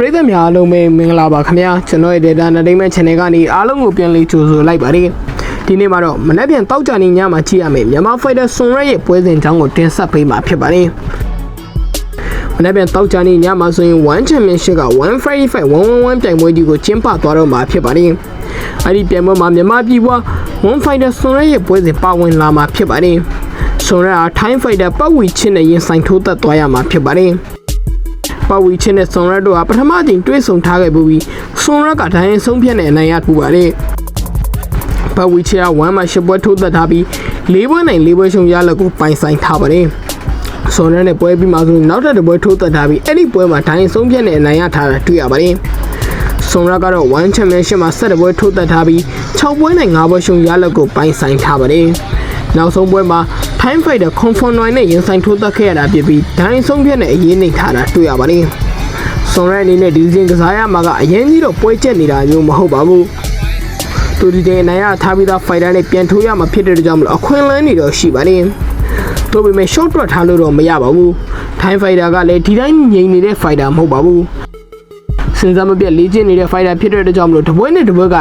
ပရိသတ်များအားလုံးပဲမင်္ဂလာပါခင်ဗျာကျွန်တော်ရဲ့ Data Entertainment Channel ကနေအားလုံးကိုပြန်လေးကြိုဆိုလိုက်ပါတယ်ဒီနေ့မှာတော့မနေ့ပြန်တောက်ကြနေညမှာကြည့်ရမယ်မြန်မာ Fighter ဆွန်ရက်ရဲ့ပွဲစဉ်ချောင်းကိုတင်ဆက်ပေးမှာဖြစ်ပါတယ်မနေ့ပြန်တောက်ကြနေညမှာဆိုရင် One Championship က1 Friday Fight 111ပြိုင်ပွဲကြီးကိုကျင်းပသွားတော့မှာဖြစ်ပါတယ်အဲ့ဒီပြိုင်ပွဲမှာမြန်မာပြည်ပွား1 Fighter ဆွန်ရက်ရဲ့ပွဲစဉ်ပါဝင်လာမှာဖြစ်ပါတယ်ဆွန်ရက်အား Time Fighter ပတ်ဝီချင်းနဲ့ရင်ဆိုင်ထိုးသက်သွားရမှာဖြစ်ပါတယ် ပတ်ဝီချင်းနဲ့ဆွန်ရက်တို့ဟာပထမချိန်တွေ့ဆုံထားခဲ့ပူပြီးဆွန်ရက်ကဒိုင်းဆုံးဖြတ်နေအနိုင်ရပူပါတယ်ပတ်ဝီချင်းကဝမ်းမှာရှစ်ပွဲထိုးသက်ထားပြီးလေးပွဲနိုင်လေးပွဲရှုံးရလက်ကိုပိုင်ဆိုင်ထားပါတယ်ဆွန်ရက်နဲ့ပွဲပြီးမှဆိုရင်နောက်ထပ်တစ်ပွဲထိုးသက်ထားပြီးအဲ့ဒီပွဲမှာဒိုင်းဆုံးဖြတ်နေအနိုင်ရထားတာတွေ့ရပါတယ်ဆွန်ရက်ကတော့1 championship မှာဆက်တဲ့ပွဲထိုးသက်ထားပြီး6ပွဲနိုင်5ပွဲရှုံးရလက်ကိုပိုင်ဆိုင်ထားပါတယ် နောက်ဆုံးပွဲမှာ Time Fighter Comfort 9နဲ့ရင်ဆိုင်ထိုးသက်ခဲ့ရတာဖြစ်ပြီးဒိုင်းဆုံးဖြတ်နဲ့အရေးနှိမ်ထားတာတွေ့ရပါတယ်။ဆွန်ရဲအနေနဲ့ဒီစဉ်ကစားရမှာကအရင်ကြီးတော့ပွဲကျက်နေတာမျိုးမဟုတ်ပါဘူး။သူဒီတဲ့အနိုင်ရထားပြီးသား fighter နဲ့ပြန်ထိုးရမှာဖြစ်တဲ့ကြောင့်မလို့အခွင့်အလမ်းတွေတော့ရှိပါတယ်။တို့ပေမဲ့ short တွက်ထားလို့တော့မရပါဘူး။ Time Fighter ကလည်းဒီတိုင်းငြိမ်နေတဲ့ fighter မဟုတ်ပါဘူး။စဉ်းစားမပြတ်လေ့ကျင့်နေတဲ့ fighter ဖြစ်တဲ့ကြောင့်မလို့တပွဲနဲ့တပွဲက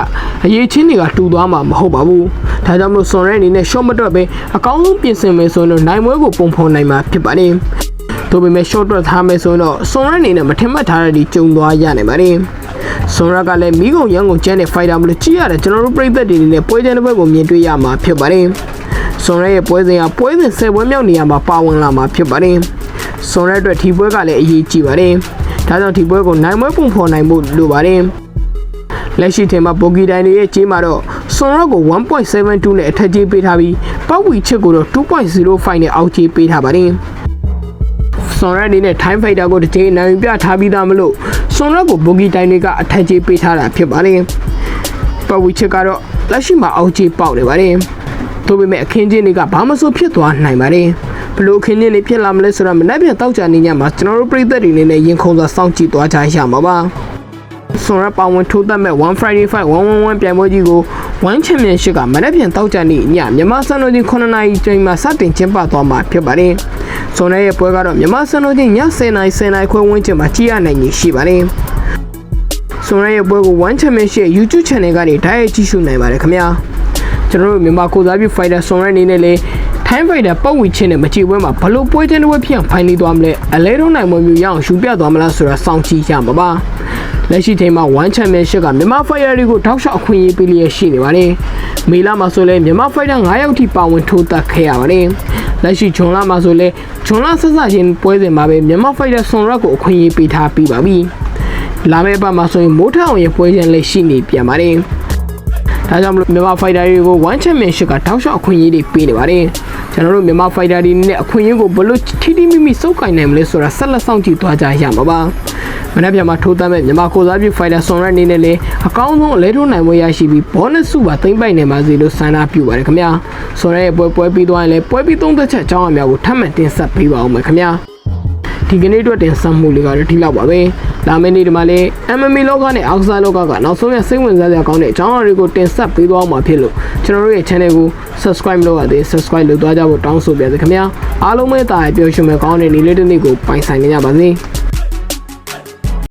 အရေးချင်းတွေကတူသွားမှာမဟုတ်ပါဘူး။ ဒါကြောင့်မလို့ဆွန်ရဲအနေနဲ့ short မတွက်ပဲအကောင်းဆုံးပြင်ဆင်မယ်ဆိုရင်တော့နိုင်ပွဲကိုပုံဖော်နိုင်မှာဖြစ်ပါတယ်။တို့ပေမဲ့ short တွက်ထားမယ်ဆိုရင်တော့ဆွန်ရဲအနေနဲ့မထင်မှတ်ထားတဲ့ဒီကြုံသွားရနိုင်ပါတယ်။ဆွန်ရကလည်းမိကုံရန်ကုန်ကျန်းတဲ့ fighter မလို့ကြည့်ရတယ်ကျွန်တော်တို့ပြည်သက်တွေအနေနဲ့ပွဲကျန်းတစ်ပွဲကိုမြင်တွေ့ရမှာဖြစ်ပါတယ်။ဆွန်ရဲရဲ့ပွဲစဉ်ကပွဲစဉ်10ပွဲမြောက်နေရာမှာပါဝင်လာမှာဖြစ်ပါတယ်။ဆွန်ရဲအတွက်ဒီပွဲကလည်းအရေးကြီးပါတယ်။ဒါကြောင့်ဒီပွဲကိုနိုင်ပွဲပုံဖော်နိုင်ဖို့လိုပါတယ်။လက်ရှိထင်မှာပိုကီတိုင်တွေရဲ့ကြီးမှာတော့ ဆွန်ရော့ကို1.72နဲ့အထက်ကြီးပေးထားပြီးပောက်ဝီချစ်ကိုတော့2.05နဲ့အောက်ကြီးပေးထားပါတယ်။ဆွန်ရက်အနေနဲ့ time fighter ကိုတစ်ချိန်နိုင်ပြထားပြီးသားမလို့ဆွန်ရက်ကိုပိုကီတိုင်တွေကအထက်ကြီးပေးထားတာဖြစ်ပါတယ်။ပောက်ဝီချစ်ကတော့လက်ရှိမှာအောက်ကြီးပေါက်နေပါတယ်။သို့ပေမဲ့အခင်းချင်းတွေကဘာမှဆိုဖြစ်သွားနိုင်ပါတယ်။ဘလို့အခင်းချင်းတွေဖြစ်လာမလဲဆိုတော့မနေ့ပြန်တောက်ကြနေညမှာကျွန်တော်တို့ပြည်သက်တွေအနေနဲ့ရင်ခုန်စွာစောင့်ကြည့်သွားကြရမှာပါ။ ဆွန်ရက်ပါဝင်ထိုးသက်မဲ့1 Friday Fight 111ပြိုင်ပွဲကြီးကို1 Championship ကမနေ့ပြန်တောက်ကြနေညမြန်မာစံတော်ချိန်9နာရီချိန်မှာစတင်ကျင်းပသွားမှာဖြစ်ပါတယ်။ဆွန်ရက်ရဲ့ပွဲကတော့မြန်မာစံတော်ချိန်ည10နာရီ10နာရီခွဲဝန်းကျင်မှာကြည့်ရနိုင်ရရှိပါတယ်။ဆွန်ရက်ရဲ့ပွဲကို1 Championship YouTube Channel ကနေတိုက်ရိုက်ကြည့်ရှုနိုင်ပါတယ်ခင်ဗျာ။ကျွန်တော်တို့မြန်မာကိုစားပြု Fighter ဆွန်ရက်အနေနဲ့လည်း Time Fighter ပတ်ဝီချင်းနဲ့မကြည့်ပွဲမှာဘလို့ပွဲချင်းတစ်ပွဲဖြစ်အောင်ဖိုင်နေသွားမလဲအလဲတော့နိုင်မမျိုးရအောင်ရှူပြသွားမလားဆိုတာစောင့်ကြည့်ရမှာပါ လက်ရှိချိန်မှာ1 Championship ကမြန်မာ Fighter တွေကိုတောက်လျှောက်အခွင့်အရေးပေးလျက်ရှိနေပါတယ်မေလမှာဆိုလဲမြန်မာ Fighter 9ယောက်ထိပါဝင်ထိုးသက်ခဲ့ရပါတယ်လက်ရှိဂျွန်လာမှာဆိုလဲဂျွန်လာဆက်စချင်းပွဲစဉ်မှာပဲမြန်မာ Fighter ဆွန်ရက်ကိုအခွင့်အရေးပေးထားပြီးပါပြီလာမယ့်ပတ်မှာဆိုရင်မိုးထအောင်ရဲ့ပွဲချင်းလည်းရှိနေပြန်ပါတယ်ဒါကြောင့်မလို့မြန်မာ fighter တွေကို1 championship ကတောက်လျှောက်အခွင့်အရေးတွေပေးနေပါတယ်ကျွန်တော်တို့မြန်မာ fighter တွေနဲ့အခွင့်အရေးကိုဘလို့ထိထိမိမိစုပ်ကင်နိုင်မလဲဆိုတာဆက်လက်ဆောင်ကြည့်သွားကြရမှာပါ မနေ့ပြန်မှာထိုးသားမဲ့မြန်မာကိုစားပြု fighter ဆွန်ရက်အနေနဲ့လည်းအကောင်းဆုံးအလဲထိုးနိုင်ပွဲရရှိပြီး bonus စုပါသိမ့်ပိုက်နိုင်ပါစေလို့ဆန္ဒပြုပါတယ်ခင်ဗျာဆွန်ရက်ရဲ့ပွဲပွဲပြီးသွားရင်လည်းပွဲပြီးသုံးသက်ချက်အကြောင်းအများကိုထပ်မံတင်ဆက်ပေးပါဦးမယ်ခင်ဗျာဒီကနေ့အတွက်တင်ဆက်မှုလေးကတော့ဒီလောက်ပါပဲ။လာမယ့်နေ့ဒီမှာလည်း MMA လောကနဲ့အောက်စားလောကကနောက်ဆုံးရစိတ်ဝင်စားစရာကောင်းတဲ့အကြောင်းအရာတွေကိုတင်ဆက်ပေးသွားမှာဖြစ်လို့ကျွန်တော်တို့ရဲ့ channel ကို subscribe လုပ်ရသေး subscribe လုပ်သွားကြဖို့တောင်းဆိုပါရစေခင်ဗျာ။အားလုံးပဲတာရပျော်ရွှင်မဲ့ကောင်းတဲ့နေ့လေးတစ်နေ့ကိုပိုင်ဆိုင်နေကြပါစေ။